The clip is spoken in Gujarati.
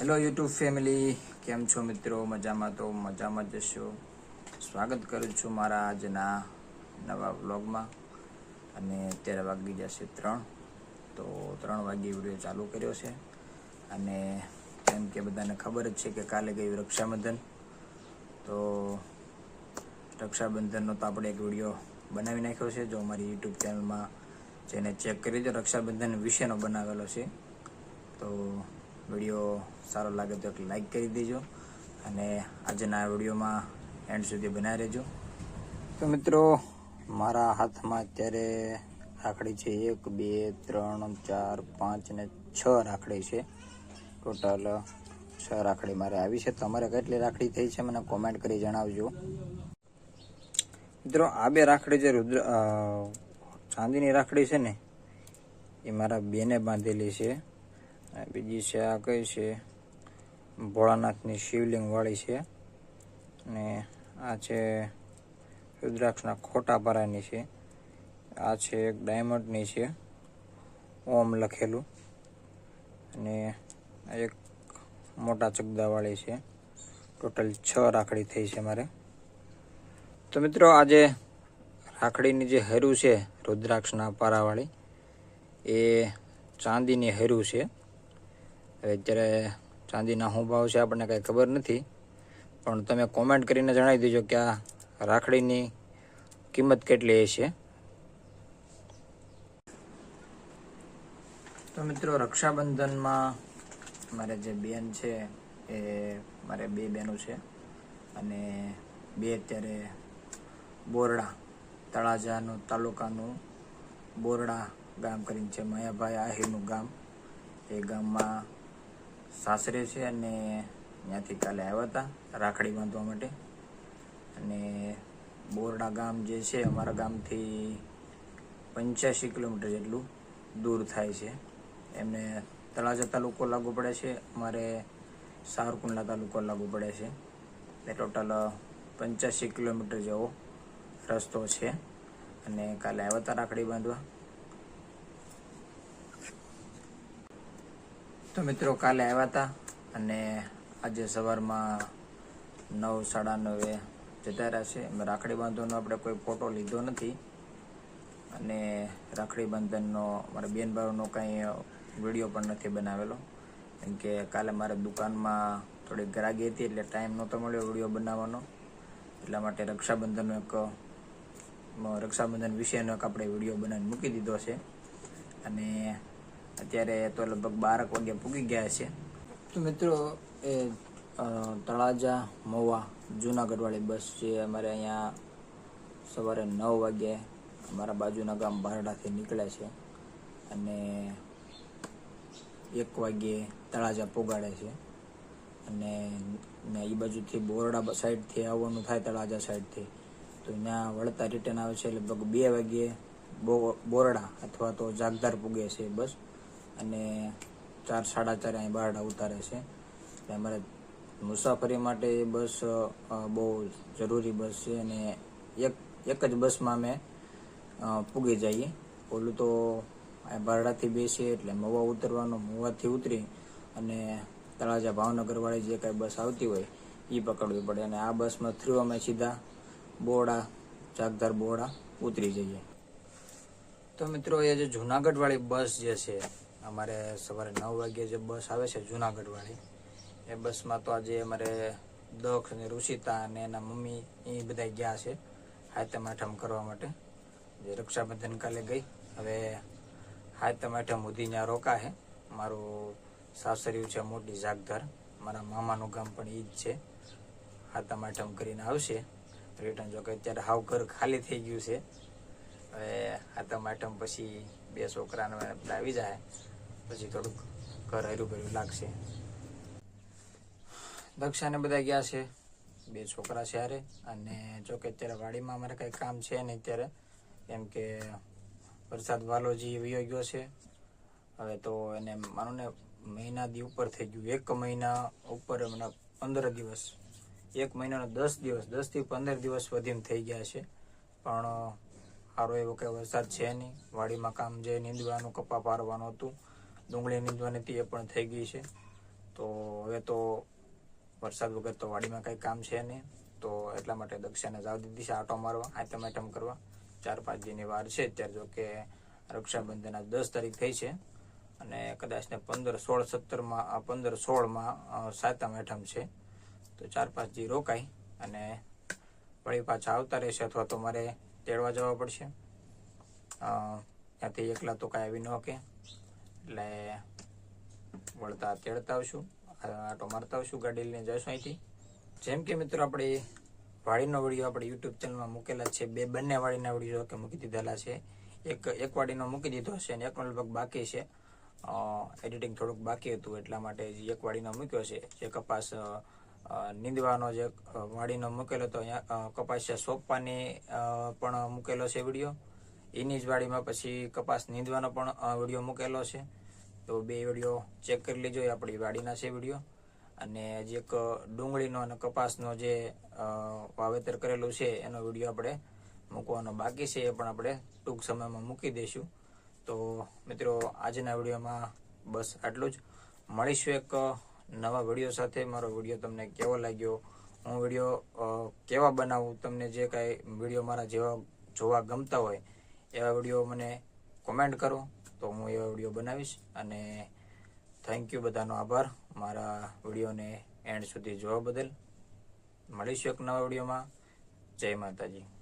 હેલો યુટ્યુબ ફેમિલી કેમ છો મિત્રો? મજામાં તો મજામાં જશો સ્વાગત કરું છું મારા આજના નવા વ્લોગમાં. અને અત્યારે વાગી જશે ત્રણ. તો ત્રણ વાગ્યે વીડિયો ચાલુ કર્યો છે. અને કેમ કે બધાને ખબર જ છે કે કાલે ગયું રક્ષાબંધન. તો રક્ષાબંધનનો તો આપણે એક વીડિયો બનાવી નાખ્યો છે, જો અમારી યુટ્યુબ ચેનલમાં જેને ચેક કરી દો રક્ષાબંધન વિશેનો બનાવેલો છે. તો વીડિયો સારો લાગે તો એક લાઈક કરી દેજો અને આજના વિડીયોમાં એન્ડ સુધી બનાવી રહેજો. તો મિત્રો, મારા હાથમાં અત્યારે રાખડી છે એક, બે, ત્રણ, ચાર, પાંચ ને છ રાખડી છે. ટોટલ છ રાખડી મારે આવી છે. તમારે કેટલી રાખડી થઈ છે મને કોમેન્ટ કરી જણાવજો. મિત્રો, આ બે રાખડી જે રુદ્ર ચાંદીની રાખડી છે ને, એ મારા બેને બાંધેલી છે. બીજી છે, આ કઈ છે? ભોળાનાથની શિવલિંગ વાળી છે. અને આ છે રુદ્રાક્ષના ખોટા પારાની છે. આ છે એક ડાયમંડની છે. ઓમ લખેલું. અને એક મોટા ચગદાવાળી છે. ટોટલ છ રાખડી થઈ છે મારે. તો મિત્રો આજે રાખડીની જે હેરું છે, રુદ્રાક્ષના પારાવાળી એ ચાંદીની હેરું છે. હવે અત્યારે ચાંદીના શું ભાવ છે આપણને કાંઈ ખબર નથી. પણ તમે કોમેન્ટ કરીને જણાવી દેજો કે આ રાખડીની કિંમત કેટલી હશે. તો મિત્રો રક્ષાબંધનમાં મારે જે બેન છે એ મારે બે બહેનો છે અને બે અત્યારે બોરડા તળાજાનું તાલુકાનું બોરડા ગામ કરીને છે માયાભાઈ આહિરનું ગામ. એ ગામમાં સાસરે છે અને ત્યાંથી કાલે આવ્યા હતા રાખડી બાંધવા માટે. અને બોરડા ગામ જે છે, અમારા ગામથી પંચ્યાસી કિલોમીટર જેટલું દૂર થાય છે. એમને તળાજા તાલુકો લાગુ પડે છે, અમારે સારકુંડલા તાલુકો લાગુ પડે છે. એ ટોટલ પંચ્યાસી કિલોમીટર જેવો રસ્તો છે. અને કાલે આવ્યા હતા રાખડી બાંધવા. તો મિત્રો કાલે આવ્યા હતા અને આજે સવારમાં નવ, સાડા નવે જતા રહ્યા છે. અમે રાખડી બાંધવાનો આપણે કોઈ ફોટો લીધો નથી. અને રાખડી બંધનનો મારા બેન ભાવનો કાંઈ વીડિયો પણ નથી બનાવેલો. કેમ કે કાલે મારે દુકાનમાં થોડી ગ્રાગી હતી એટલે ટાઈમ નહોતો મળ્યો વીડિયો બનાવવાનો. એટલા માટે રક્ષાબંધનનો એક, રક્ષાબંધન વિશેનો એક આપણે વીડિયો બનાવીને મૂકી દીધો છે. અને અત્યારે તો લગભગ બારક વાગે પૂગી ગયા છે. તો મિત્રો, એ તળાજા, મહુવા, જુનાગઢવાળી બસ જે અમારે અહીંયા સવારે નવ વાગે અમારા બાજુના ગામ બારડાથી નીકળે છે અને એક વાગ્યે તળાજા પોગાડે છે. અને ને એ બાજુથી બોરડા સાઈડથી આવવાનું થાય તળાજા સાઈડથી. તો ત્યાં વળતા રિટર્ન આવે છે લગભગ બે વાગ્યે બોરડા અથવા તો જાગદાર પૂગે છે બસ. અને ચાર સાડા ચારે અહીં બારડા ઉતારે છે. એટલે અમારે મુસાફરી માટે એ બસ બહુ જરૂરી બસ છે અને એક એક જ બસમાં અમે પૂગી જઈએ. ઓલું તો આ બારડાથી બેસીએ એટલે મવા ઉતરવાનું મવાથી ઉતરી અને તળાજા ભાવનગરવાળી જે કાંઈ બસ આવતી હોય એ પકડવી પડે અને આ બસમાં થ્રુ અમે સીધા બોડા, જાગધાર બોડા ઉતરી જઈએ. તો મિત્રો, એ જે જૂનાગઢવાળી બસ જે છે અમારે સવારે નવ વાગ્યે જે બસ આવે છે જુનાગઢવાળી, એ બસમાં તો આજે અમારે દક્ષ અને ઋષિતા અને એના મમ્મી એ બધા ગયા છે હાથમ આઠમ કરવા માટે. જે રક્ષાબંધન કાલે ગઈ. હવે હાથમ આઠમ સુધી ત્યાં રોકા છે મારું સાસરિયું છે મોટી જાગધાર. મારા મામાનું ગામ પણ એ જ છે. હાથમ આઠમ કરીને આવશે. રિટર્ન જો કે અત્યારે હાવ ઘર ખાલી થઈ ગયું છે. હવે હાથમ આઠમ પછી બે છોકરાને આવી જાય. પછી થોડુંક ઘર હર્યું ભર્યું લાગશે. દક્ષાને બધા ગયા છે. બે છોકરા છે હારે. અને જોકે અત્યારે વાડીમાં અમારે કંઈ કામ છે નહીં અત્યારે. કેમ કે વરસાદ વાલોજી વયો ગયો છે. હવે તો એને માનો ને મહિના દી ઉપર થઈ ગયું. એક મહિના ઉપર મને પંદર દિવસ. એક મહિનાનો દસ દિવસ. દસથી પંદર દિવસ વધીને થઈ ગયા છે. પણ સારો એવો કે વરસાદ છે નહીં. વાડીમાં કામ જે નીંદવાનું, કપા પારવાનું હતું. ડુંગળી નીંદવાની હતી એ પણ થઈ ગઈ છે. તો હવે તો વરસાદ વગર તો વાડીમાં કંઈ કામ છે નહીં. તો એટલા માટે દક્ષાને જાવ દીધી છે આટો મારવા આઈટમ આઈટમ કરવા. ચાર પાંચ દિનની વાર છે અત્યારે જો કે રક્ષાબંધન આજ દસ તારીખ થઈ છે. અને કદાચ ને પંદર સોળ સત્તરમાં પંદર સોળમાં સાતમ આઠમ છે. તો ચાર પાંચ દી રોકાય અને વળી પાછા આવતા રહેશે અથવા તો મારે તેડવા જવા પડશે. ત્યાંથી એકલા તો કાંઈ આવી ન કે એટલે વળતા તેડતા આવશું, આટો મારતા આવશું ગાડી લઈને જઈશું અહીંથી. જેમ કે મિત્રો આપણે વાડીનો વીડિયો આપણે યુટ્યુબ ચેનલમાં મૂકેલા છે, બે બંને વાડીના વીડિયો કે મૂકી દીધેલા છે. એક એક વાડીનો મૂકી દીધો છે અને એકનો લગભગ બાકી છે. એડિટિંગ થોડુંક બાકી હતું એટલા માટે એક વાડીનો મૂક્યો છે. જે કપાસ નીંદવાનો જે વાડીનો મૂકેલો હતો, અહીંયા કપાસ સોંપવાની પણ મૂકેલો છે વીડિયો. એની જ વાડીમાં પછી કપાસ નીંદવાનો પણ વીડિયો મૂકેલો છે. તો બે વીડિયો ચેક કરી લેજો, એ આપણી વાડીના છે વીડિયો. અને જે એક ડુંગળીનો અને કપાસનો જે વાવેતર કરેલું છે, એનો વીડિયો આપણે મૂકવાનો બાકી છે, એ પણ આપણે ટૂંક સમયમાં મૂકી દઈશું. તો મિત્રો, આજના વિડીયોમાં બસ આટલું જ. મળીશું એક નવા વીડિયો સાથે. મારો વીડિયો તમને કેવો લાગ્યો? હું વીડિયો કેવા બનાવું? તમને જે કાંઈ વીડિયો મારા જેવા જોવા ગમતા હોય એવા વીડિયો મને કોમેન્ટ કરો. તો હું એવા વીડિયો બનાવીશ અને થેન્ક યુ બધાનો આભાર. મારા વિડીયોને એન્ડ સુધી જોવા બદલ. મળીશું એક નવા વિડીયોમાં જય માતાજી.